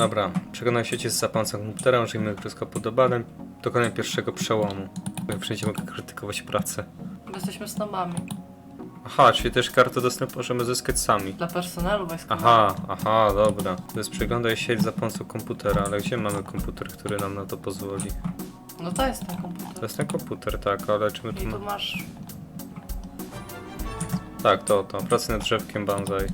Dobra, przekonaj sieci z zapalcą komputera, użyjmy mikroskopu do badań, dokonaj pierwszego przełomu. Wszędzie mogę krytykować pracę. Bo jesteśmy snobami. Aha, czyli też kartę dostępu możemy zyskać sami. Dla personelu wojskowego. Aha, aha, dobra. To jest przeglądaj sieć za pomocą komputera, ale gdzie mamy komputer, który nam na to pozwoli? No to jest ten To komputer. jest ten komputer, tak, ale czy my tu I tu mamy... masz... Tak, to, to. Pracy nad drzewkiem banzai.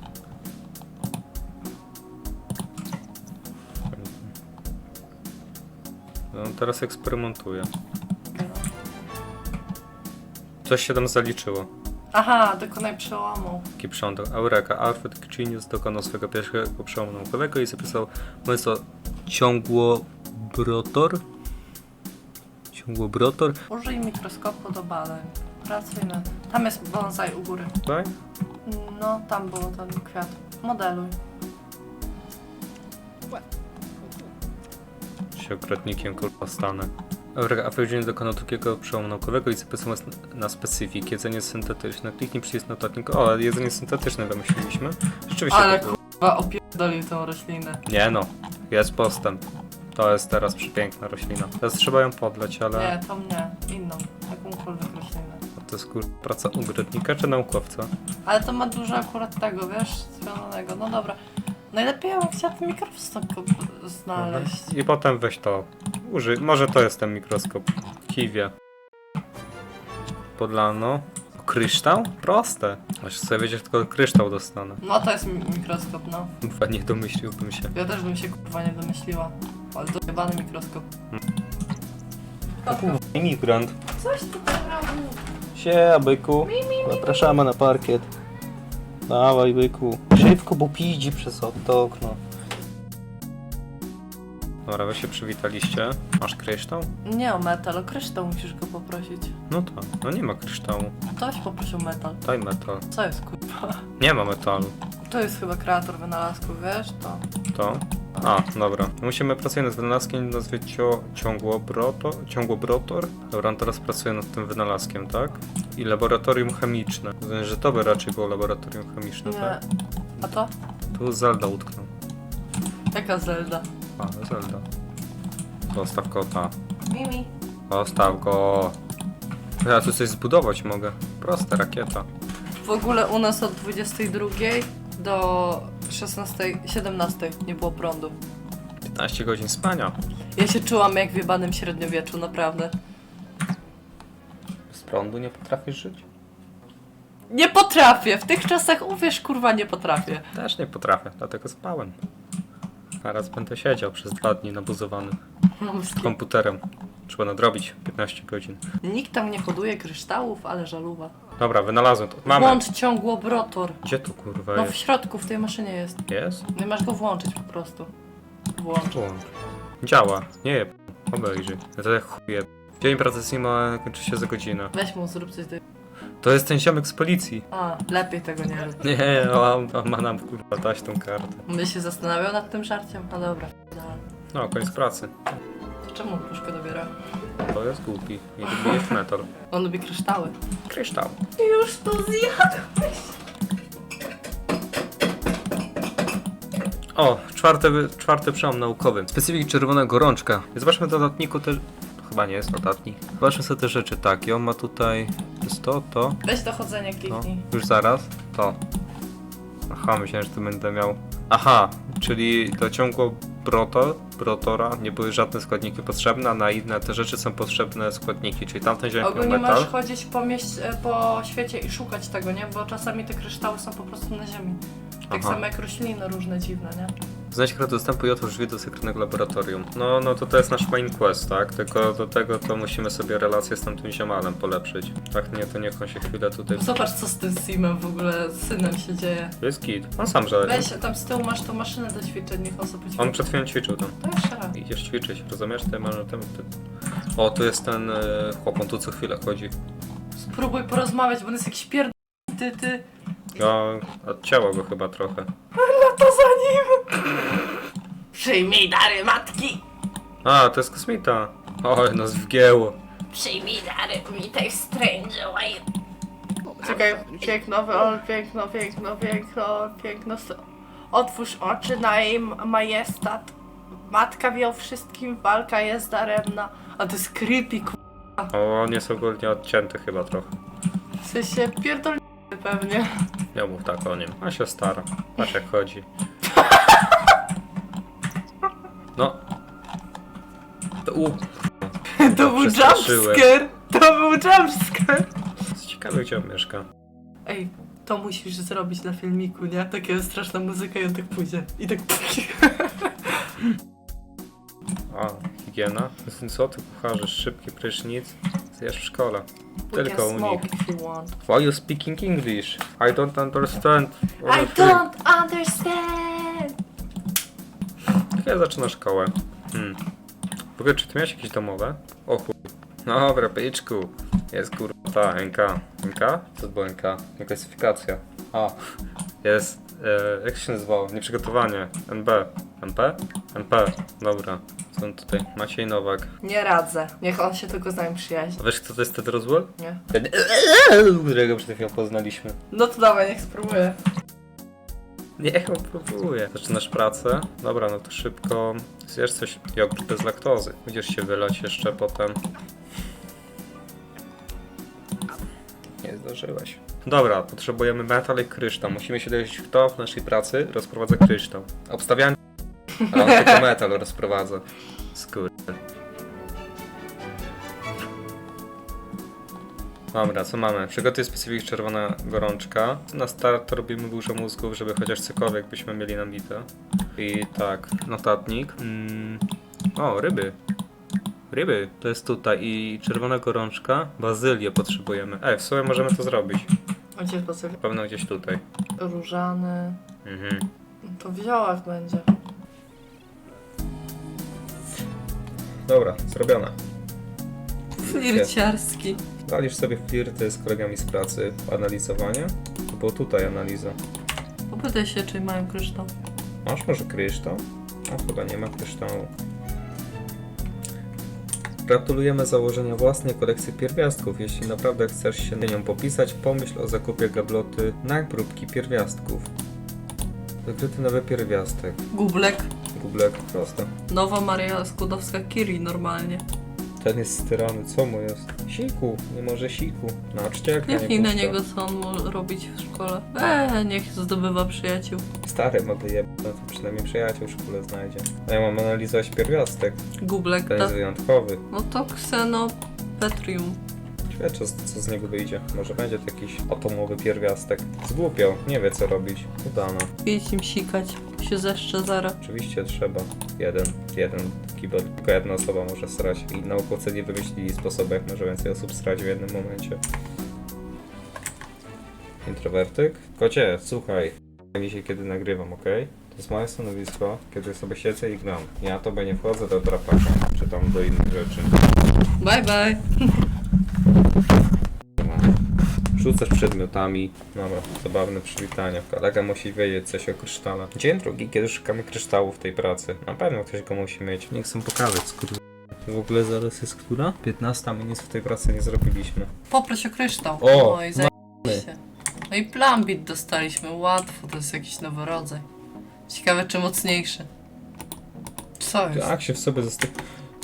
No, teraz eksperymentuję. Coś się tam zaliczyło. Aha, dokonaj przełomu. Taki przątek. Eureka. Alfred Genius dokonał swojego pierwszego przełomu naukowego i zapisał pomysł o ciągłobrotor. Ciągłobrotor. Użyj mikroskopu do badań. Pracuj nad... Tam jest bonsai u góry. Tutaj? No, tam był ten kwiat. Modeluj. Się ogrodnikiem kurwa stanę. Eureka, Alfred Genius dokonał drugiego przełomu naukowego i zapisał na specyfik. Jedzenie syntetyczne. Kliknij przycisk notatnik. O, ale jedzenie syntetyczne wymyśliliśmy. Rzeczywiście. Ale kurwa opierdolił tą roślinę. Nie no, jest postęp. To jest teraz przepiękna roślina. Teraz trzeba ją podleć, ale Nie, to mnie. Inną. Jakąkolwiek roślinę. to jest kur... praca ogrodnika czy naukowca? Ale to ma dużo akurat tego, wiesz, związanego. No dobra. Najlepiej ja bym chciała ten mikroskop znaleźć. I potem weź to. Użyj. Może to jest ten mikroskop. Kiwie. Podlano. Kryształ? Proste. Właśnie sobie wiedzieć, tylko kryształ dostanę. No to jest mi- mikroskop, no. Chyba nie domyśliłbym się. Ja też bym się kurwa nie domyśliła. Ale to jebany mikroskop. Imigrant. Coś tu tam robił. Sie, byku. Zapraszamy na parkiet. Dawaj, byku. Szybko, bo pidzi przez to okno. Dobra, wy się przywitaliście. Masz kryształ? Nie o metal, o kryształ musisz go poprosić. No tak. No nie ma kryształu. Ktoś poprosił metal. Daj metal. Co jest kurwa? Nie ma metalu. To jest chyba kreator wynalazków, wiesz? To. To? A, dobra. Musimy pracować nad wynalazkiem nazwie cio, ciągłobroto, ciągłobrotor. Dobra, on teraz pracuje nad tym wynalazkiem, tak? I laboratorium chemiczne. Rozumiem, że to by raczej było laboratorium chemiczne, Nie. tak? A to? Tu Zelda utknął. Jaka Zelda? A, Zelda. Zostaw kota. Mimi. Zostaw go. Ja tu coś zbudować mogę. Proste, rakieta. W ogóle u nas od 22 do 16, 17 nie było prądu. 15 godzin spania. Ja się czułam jak w jebanym średniowieczu, naprawdę. Z prądu nie potrafisz żyć? Nie potrafię! W tych czasach uwierz, kurwa, nie potrafię. Też nie potrafię, dlatego spałem. Teraz będę siedział przez dwa dni nabuzowany komputerem. Trzeba nadrobić 15 godzin. Nikt tam nie hoduje kryształów, ale żaluwa. Dobra, wynalazłem to. Mamy. Włącz ciągłobrotor. Gdzie tu kurwa No w środku, w tej maszynie jest. Jest? No i masz go włączyć po prostu. Włącz. Włącz. Działa. Nie jeb. Obejrzyj. Ja to jak chuje. Dzień pracy Sima kończy się za godzinę. Weź mu, zrób coś do... To jest ten ziomek z policji. A, lepiej tego nie rób. Nie, on, on ma nam kurwa dać tą kartę. My się zastanawiał nad tym żarciem? No dobra. No. No, koniec pracy. To czemu puszkę dobiera? To jest głupi. Nie lubi jeść metal. On lubi kryształy. Kryształ. Już to zjadłeś! O, czwarty, czwarty przełom naukowy. Specyfik czerwona gorączka. Zobaczmy w dodatniku też... Chyba nie jest dodatnik. Zobaczmy sobie te rzeczy. Tak, i on ma tutaj... Jest to, to, Weź dochodzenie, no. kliknij. Już zaraz. To. Aha, myślałem, że tu będę miał... Aha, czyli do ciągło brotor, brotora nie były żadne składniki potrzebne, a na inne te rzeczy są potrzebne składniki, czyli tamten ziomek miał Ogólnie metal. masz chodzić po, mieś- e, po świecie i szukać tego, nie? Bo czasami te kryształy są po prostu na ziemi. Tak Aha. samo jak rośliny różne dziwne, nie? Znajdź kratę dostępu i otwórz drzwi do sekretnego laboratorium. No, no to to jest nasz main quest, tak? Tylko do tego to musimy sobie relację z tamtym ziomalem polepszyć. Tak, nie, to niech on się chwilę tutaj... Zobacz co z tym Simem w ogóle, z synem się dzieje. To jest git. On sam żaden. Weź, tam z tyłu masz tą maszynę do ćwiczeń, niech on sobie On ćwiczy. przed chwilą ćwiczył tam. To jeszcze raz. Idziesz ćwiczyć, rozumiesz? Ty masz ten... Ty... O, tu jest ten e, chłop, on tu co chwilę chodzi. Spróbuj porozmawiać, bo on jest jakiś pierd... Ty, ty. No, odcięło go chyba trochę. To za nim! Przyjmij dary matki! A, to jest kosmita. Oj, nas wgięło. Przyjmij dary, witaj w Strange Way. Czekaj, piękno, ol, piękno, piękno, piękno, piękno. Otwórz oczy na jej majestat. matka wie o wszystkim, walka jest daremna, a to jest creepy, ku... O, on jest ogólnie odcięty chyba trochę. w sensie pierdolny pewnie. Nie mów tak o nim. A się stara. Patrz jak chodzi. No. To, u, To był przestraszyłem. jumpscare! To był jumpscare! jest ciekawe gdzie on mieszka. Ej, to musisz zrobić na filmiku, nie? Takie straszna muzyka i on tak pójdzie. I tak... A, higiena? Co ty kucharzysz? Szybki prysznic? Zjesz w szkole. Tylko u nich. smoke if you want. Why you speaking English? I don't understand. I don't understand! Jak ja zaczynam szkołę? Hmm. W ogóle, czy ty miałeś jakieś domowe? O chuj. No dobra, byczku. Jest kurwa ta NK. NK? Co to było NK? Klasyfikacja. A. Jest. E, jak się nazywało? Nieprzygotowanie. NB. NP? NP. Dobra. Są tutaj. Maciej Nowak. Nie radzę. Niech on się tylko z nami przyjaźni. A wiesz kto to jest Ted Roswell? Nie? Ten, którego przed chwilą poznaliśmy. No to dawaj, niech spróbuję. Niech on próbuje. Zaczynasz pracę? Dobra, no to szybko zjesz coś jogurt bez laktozy. Będziesz się wylać jeszcze potem. Nie zdążyłeś. Dobra, potrzebujemy metal i kryształ. Musimy się dowiedzieć, kto w naszej pracy rozprowadza kryształ. Obstawiam, ale on tylko metal rozprowadza. Skur... Dobra, co mamy? Przygotuj specyfik czerwona gorączka. Na start robimy burze mózgów, żeby chociaż cokolwiek byśmy mieli nabite. I tak, notatnik. Mm. O, ryby. Ryby, to jest tutaj. I czerwona gorączka. Bazylię potrzebujemy. Ej, w sumie możemy to zrobić. Gdzie jest Na pewno gdzieś tutaj. Różany. Mhm. To w ziołach będzie. Dobra, zrobione. Flirciarski. Walisz sobie flirty z kolegami z pracy. Analizowanie. To było tutaj analiza. Popytaj się, czy mają kryształ. Masz może kryształ? A chyba nie ma kryształu. Gratulujemy założenia własnej kolekcji pierwiastków. Jeśli naprawdę chcesz się nią popisać, pomyśl o zakupie gabloty na próbki pierwiastków. Wykryty nowy pierwiastek. Gublek. Google proste. Nowa Maria Skłodowska-Curie normalnie. Ten jest styrany, co mu jest? Siku, nie może siku. Nauczcie jak Kliknij na niego, co on może robić w szkole. Eee, niech zdobywa przyjaciół. Stary ma wyjeb... no to przynajmniej przyjaciół w szkole znajdzie. A ja mam analizować pierwiastek. Gublek, Ten to, jest wyjątkowy. no to Xenopetrium. Ciekawe, co, co z niego wyjdzie. Może będzie to jakiś atomowy pierwiastek. Zgłupiał, nie wie co robić. Udana. Idź im sikać, się zeszcze zara. Oczywiście trzeba. Jeden, jeden kibel. Tylko jedna osoba może srać. I naukowcy nie wymyślili sposobu, jak może więcej osób srać w jednym momencie. Introwertyk? Kocie, słuchaj. Się kiedy nagrywam, ok? To jest moje stanowisko, kiedy sobie siedzę i gram. Ja tobie nie wchodzę do drapaka, czy tam do innych rzeczy. Bye bye. Rzucasz przedmiotami. Dobra, zabawne przywitanie. Kolega musi wiedzieć coś o kryształach. Dzień drugi, kiedy szukamy kryształu w tej pracy. Na pewno ktoś go musi mieć. Nie chcę pokazać, skurwa. W ogóle zaraz jest która? 15, my nic w tej pracy nie zrobiliśmy. Poproś o kryształ. O, no i zajebiście. No i plambit dostaliśmy, łatwo, to jest jakiś nowy rodzaj. Ciekawe czy mocniejszy. Co jest? Tak się w sobie został.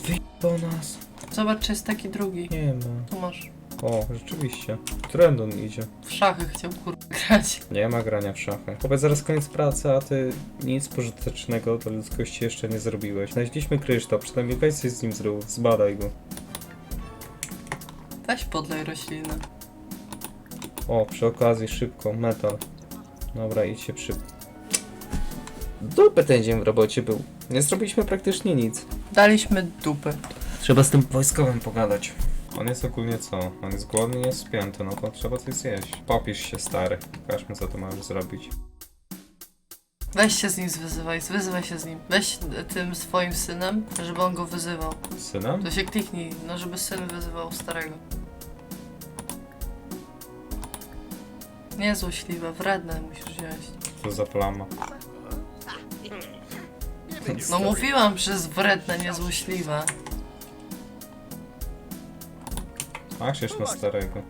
Wyjdź do nas. Zobacz czy jest taki drugi. Nie ma. Tu masz. O, rzeczywiście. Trendon idzie. W szachy chciał kurwa grać. Nie ma grania w szachy. Powiedz zaraz koniec pracy, a ty nic pożytecznego dla ludzkości jeszcze nie zrobiłeś. Znaleźliśmy kryształ, przynajmniej weź coś z nim zrób, zbadaj go. Weź podlej roślinę. O, przy okazji szybko, metal. Dobra, idź się przy... Dupy ten dzień w robocie był. Nie zrobiliśmy praktycznie nic. Daliśmy dupy. Trzeba z tym wojskowym pogadać. On jest ogólnie co? On jest głodny i jest spięty, no to trzeba coś zjeść. Popisz się, stary. Pokażmy, co to możesz zrobić. Weź się z nim zwyzywaj, zwyzywaj się z nim. Weź tym swoim synem, żeby on go wyzywał. Z synem? To się kliknij, no żeby syn wyzywał starego. Nie złośliwe, wredne musisz wziąć. Co za plama? No mówiłam, że jest wredne, niezłośliwe. Patrzysz na starego.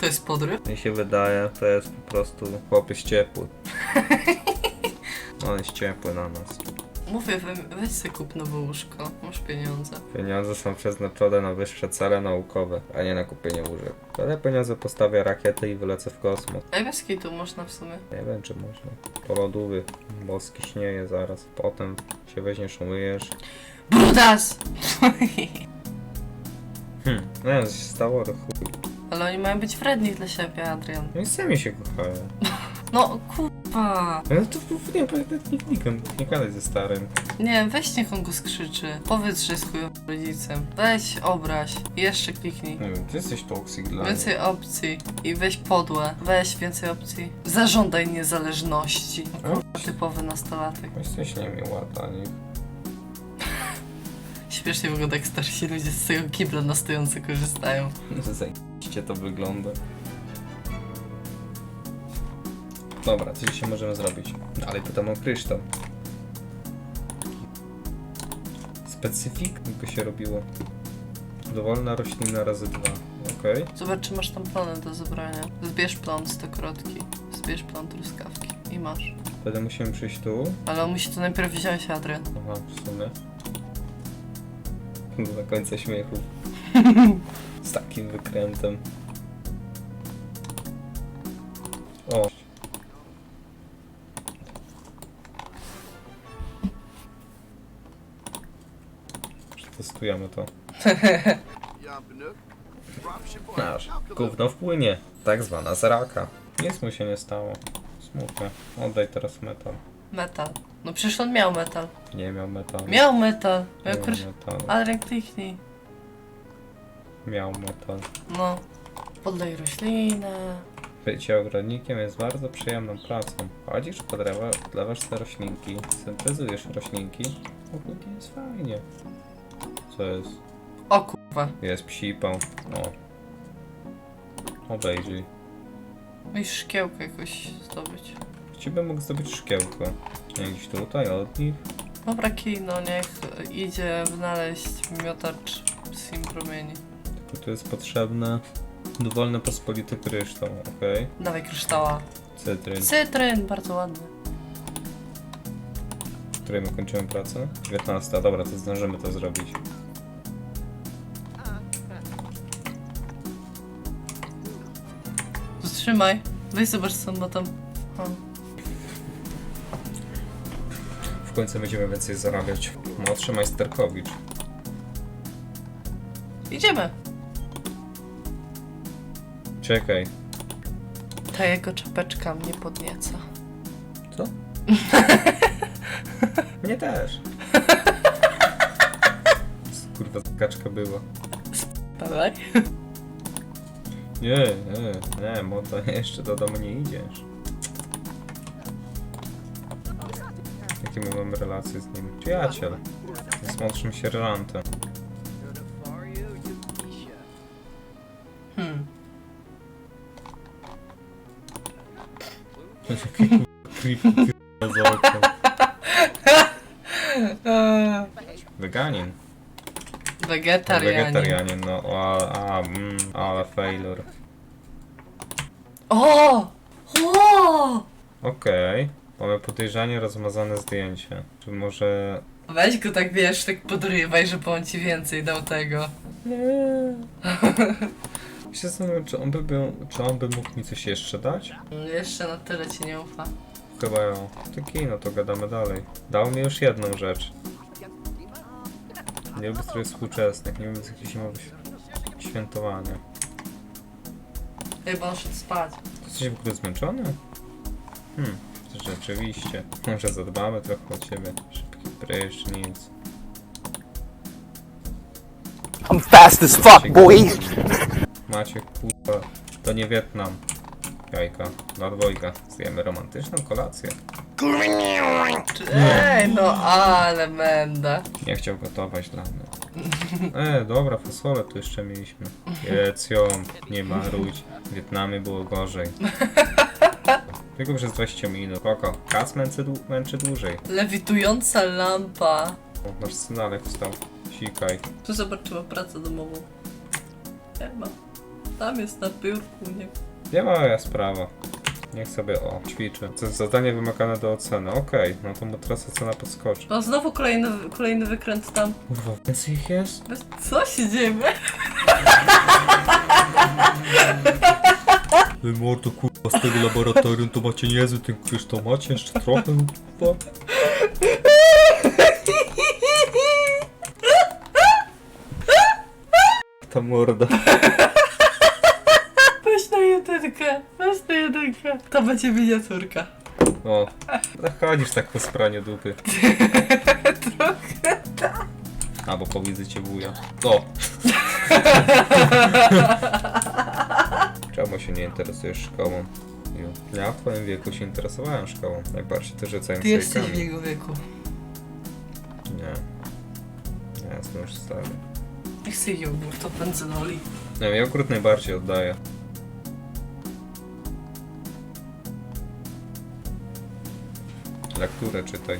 To jest podryw? Mi się wydaje, to jest po prostu chłopiec ciepły. On jest ciepły na nas. Mówię, we- weź sobie kup nowe łóżko. Masz pieniądze. Pieniądze są przeznaczone na wyższe cele naukowe, a nie na kupienie łóżek. Ale pieniądze postawię rakiety i wylecę w kosmos. Ej, bez tu można w sumie. Nie wiem, czy można. Polodówy, boski śnieje zaraz. Potem się weźmiesz, umyjesz. Brudas! Hmm, no ja się stało, to chuj. Ale oni mają być wredni dla siebie, Adrian. No i sami się kochają. No, kurwa. No to nie, nie, nie, nie gadaj ze starym. Nie, weź niech on go skrzyczy. Powiedz, że jest chujowym rodzicem. Weź, obraź. I Jeszcze kliknij. Nie wiem, ty jesteś toksik dla mnie. Więcej opcji. I weź podłe. Weź więcej opcji. Zażądaj niezależności. O. Typowy nastolatek. Jesteś niemiła dla nich. Śmiesznie wygląda, jak starsi ludzie z tego kibla na stojąco korzystają. Zajebiście to wygląda. Dobra, co dzisiaj możemy zrobić? Dalej pytam o kryształ. Specyfik by się robiło. Dowolna roślina razy dwa. Okej. Zobacz, czy masz tam plony do zebrania. Zbierz plon stokrotki. Zbierz plon truskawki. I masz. Wtedy musimy przyjść tu. Ale on musi to najpierw wziąć, Adrian. Aha, w sumie. Do końca śmiechu. Z takim wykrętem. O. Przetestujemy to. Nasz. Gówno wpłynie. Tak zwana zraka. Nic mu się nie stało. Smutne. Oddaj teraz metal. Metal. No przecież on miał metal. Nie miał metalu. Miał metal. Miał miał kurz... metalu. Adrian, kliknij. Miał metal. No. Podlej roślinę. Bycie ogrodnikiem jest bardzo przyjemną pracą. Chodzisz po drzewa, odlewasz te roślinki, syntezujesz roślinki. Ogólnie jest fajnie. Co jest? O kurwa. Jest psipą. O. Obejrzyj. Musisz szkiełkę jakoś zdobyć. Ci bym mógł zdobyć szkiełko. Nie gdzieś tutaj od nich. Dobra, kij, no niech idzie wynaleźć miotacz sim promieni. Tylko tu jest potrzebne dowolny pospolity kryształ, okej? Dawaj kryształa. Cytryn. Cytryn, bardzo ładny. W której my kończymy pracę? 19. Dobra, to zdążymy to zrobić. Zatrzymaj. Weź zobacz co on ma tam. O. końcu będziemy więcej zarabiać. Młodszy majsterkowicz. Idziemy. Czekaj. Ta jego czapeczka mnie podnieca. Co? Mnie też. Kurwa, kaczka była. Dawaj. Nie, nie, nie, Mota, jeszcze do domu nie idziesz. Jakie my mamy relacje z nim? Przyjaciel. Jest młodszym sierżantem. Hmm. Creepy ty za oknem. Eee, Weganin. Wegetarianin. Wegetarianin, no, a, a, mm, ale failure. O! O! Okej. Mamy podejrzanie rozmazane zdjęcie. Czy może... Weź go tak wiesz, tak podrywaj, żeby on ci więcej dał tego. Nie. się zastanawiam, czy on by był, czy on by mógł mi coś jeszcze dać? Jeszcze na tyle ci nie ufa. Chyba ja. To kino, to gadamy dalej. Dał mi już jedną rzecz. Nie lubię strój współczesnych, nie lubię jakichś zimowych świętowania. Chyba on szedł spać. Jesteś w ogóle zmęczony? Hmm, rzeczywiście. Może zadbamy trochę o ciebie. Szybki prysznic. I'm fast as fuck, boy. Macie kurwa, to nie Wietnam. Jajka, na dwojga. Zjemy romantyczną kolację. Ej, no ale menda. Nie chciał gotować dla mnie. E, dobra, fasolę tu jeszcze mieliśmy. Jedz ją, nie marudź. W Wietnamie było gorzej. Tylko przez 20 minut. Koko, kas męczy, dłu- męczy dłużej. Lewitująca lampa. O, nasz synalek wstał. Sikaj. Tu zobaczyła pracę domową. Chyba. Tam jest na biurku, nie Nie moja sprawa. Niech sobie, o, ćwiczy. To jest zadanie wymagane do oceny. Okej, no to mu teraz ocena podskoczy. O, znowu kolejny, kolejny wykręt tam. Kurwa, więcej ich jest? Co się dzieje? Wy mordo, kurwa, z tego laboratorium to macie niezły ten kryształ. Macie jeszcze trochę, kurwa? Ta morda. Weź na jedynkę, weź na jedynkę. To będzie miniaturka. O, chodzisz tak po spraniu dupy. Albo powiedzę cię wuja. O! Czemu się nie interesujesz szkołą? Ja w twoim wieku się interesowałem szkołą. Najbardziej to rzucałem Ty jesteś w jego wieku. Nie. Ja jestem już stary. Nie chcę jogurt, to benzynoli. Nie jogurt najbardziej oddaję. Lekturę czytaj.